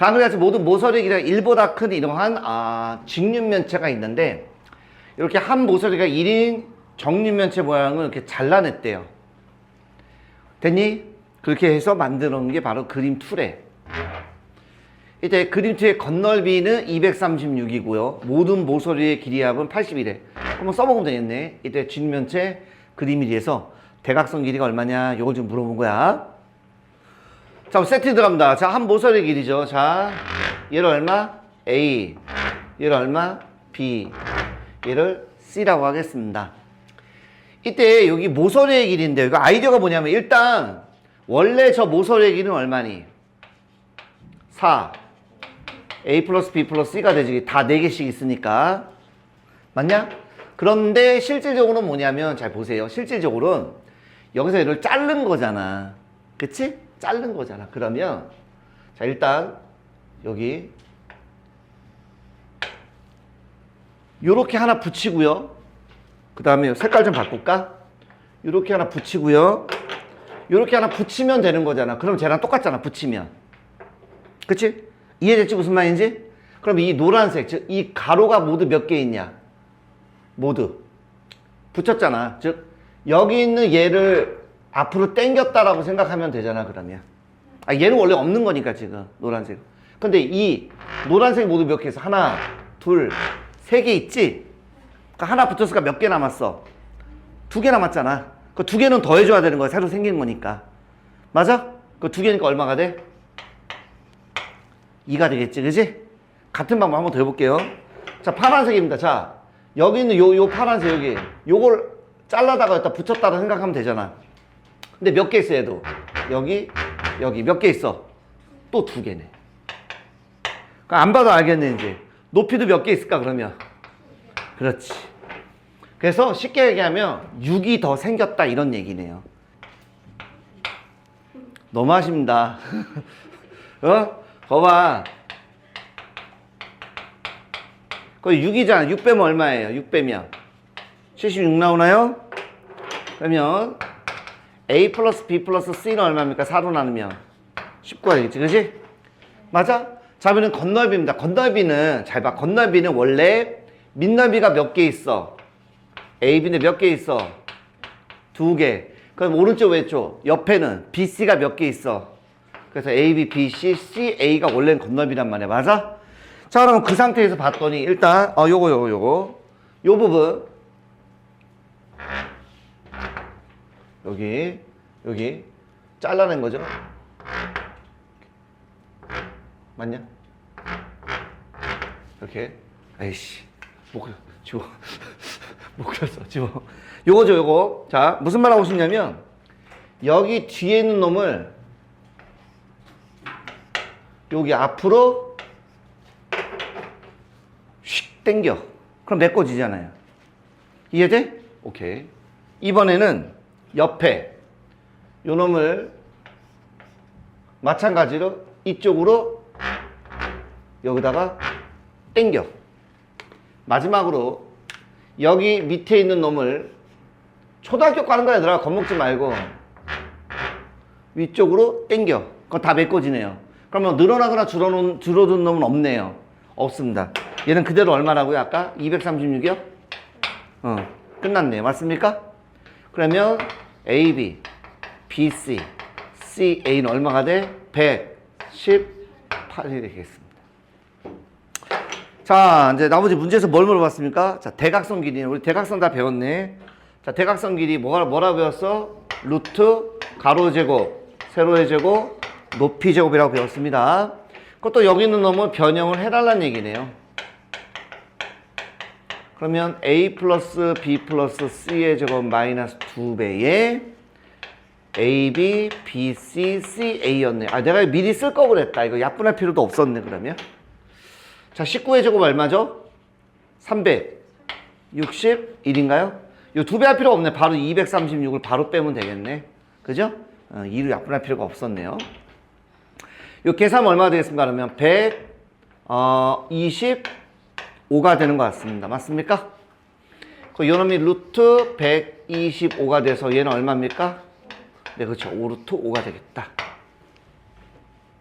같이 모든 모서리 길이가 1보다 큰 이러한 아, 직륜면체가 있는데 이렇게 한 모서리가 1인 정륜면체 모양을 이렇게 잘라냈대요. 됐니? 그렇게 해서 만들어 놓은 게 바로 그림 2래. 이때 그림 2의 건널비는 236이고요. 모든 모서리의 길이 합은 81에. 한번 써먹으면 되겠네. 이때 직면체 그림 1에서 대각선 길이가 얼마냐? 요걸 좀 물어본 거야. 자, 세트 들어갑니다. 자, 한 모서리 길이죠. 자, 얘를 얼마? A. 얘를 얼마? B. 얘를 C라고 하겠습니다. 이때 여기 모서리의 길이인데 이거 아이디어가 뭐냐면 일단 원래 저 모서리의 길이는 얼마니? 4. A 플러스 B 플러스 C가 되지. 다 4개씩 있으니까. 맞냐? 그런데 실질적으로는 뭐냐면 잘 보세요. 실질적으로는 여기서 얘를 자른 거잖아. 그치? 자른 거잖아. 그러면 자 일단 여기 요렇게 하나 붙이고요. 그 다음에 색깔 좀 바꿀까? 요렇게 하나 붙이고요. 요렇게 하나 붙이면 되는 거잖아. 그럼 쟤랑 똑같잖아. 붙이면. 그치? 이해됐지? 무슨 말인지? 그럼 이 노란색, 즉, 이 가로가 모두 몇 개 있냐? 모두. 붙였잖아. 즉, 여기 있는 얘를 앞으로 당겼다라고 생각하면 되잖아, 그러면. 아, 얘는 원래 없는 거니까, 지금. 노란색. 근데 이 노란색 모두 몇 개 있어? 하나, 둘, 세 개 있지? 그러니까 하나 붙었으니까 몇 개 남았어? 두 개 남았잖아. 그 두 개는 더 해줘야 되는 거야. 새로 생긴 거니까. 맞아? 그 두 개니까 얼마가 돼? 2가 되겠지, 그지? 같은 방법 한번 더 해볼게요. 자, 파란색입니다. 자, 여기 있는 요, 요 파란색, 여기. 요걸 잘라다가 여기다 붙였다고 생각하면 되잖아. 근데 몇 개 있어, 얘도? 여기, 여기. 몇 개 있어? 또 두 개네. 그러니까 안 봐도 알겠네, 이제. 높이도 몇 개 있을까, 그러면? 그렇지. 그래서 쉽게 얘기하면 6이 더 생겼다, 이런 얘기네요. 너무 하십니다. 어? 거봐. 거기 6이잖아. 6 빼면 얼마예요? 6 빼면. 76 나오나요? 그러면 A 플러스 B 플러스 C는 얼마입니까? 4로 나누면 19가 되겠지. 그지? 맞아? 자, 그러면 건널비입니다. 건널비는, 잘 봐. 건널비는 원래 밑넓이가 몇 개 있어? AB인데 몇 개 있어? 두 개. 그럼 오른쪽 왼쪽 옆에는 BC가 몇 개 있어? 그래서 A, B, B, C, C, A가 원래는 건널비란 말이야. 맞아? 자, 그러면 그 상태에서 봤더니 일단 어 요거 요거 요거 요 부분 여기 여기 잘라낸 거죠. 맞냐? 이렇게. 아이씨 못 지워. 못 그렸어 지워. 요거죠 요거. 자 무슨 말 하고 싶냐면 여기 뒤에 있는 놈을 여기 앞으로 휙 당겨. 그럼 메꿔지잖아요. 이해돼? 오케이. 이번에는 옆에. 요 놈을 마찬가지로 이쪽으로 여기다가 당겨. 마지막으로 여기 밑에 있는 놈을 초등학교 가는 거야 얘들아. 겁먹지 말고. 위쪽으로 당겨. 그건 다 메꿔지네요. 그러면 늘어나거나 줄어든, 줄어든 놈은 없네요. 없습니다. 얘는 그대로 얼마라고요 아까? 236이요? 어 끝났네요. 맞습니까? 그러면 AB, BC, CA는 얼마가 돼? 118이 되겠습니다 자, 이제 나머지 문제에서 뭘 물어봤습니까? 자, 대각선 길이. 우리 대각선 다 배웠네. 자, 대각선 길이 뭐가, 뭐라 배웠어? 루트, 가로 제곱, 세로의 제곱, 높이 제곱이라고 배웠습니다. 그것도 여기 있는 놈을 변형을 해달라는 얘기네요. 그러면 a 플러스 b 플러스 c의 제곱 마이너스 2배의 ab, bc, ca였네. 아, 내가 미리 쓸 거 그랬다. 이거 약분할 필요도 없었네, 그러면. 자, 19의 제곱 얼마죠? 361인가요? 이 두 배 할 필요 없네. 바로 236을 바로 빼면 되겠네. 그죠? 어, 2로 약분할 필요가 없었네요. 이 계산 얼마 되겠습니까? 그러면 125가 되는 것 같습니다. 맞습니까? 그 요놈이 루트 125가 돼서 얘는 얼마입니까? 네, 그렇죠. 5루트 5가 되겠다.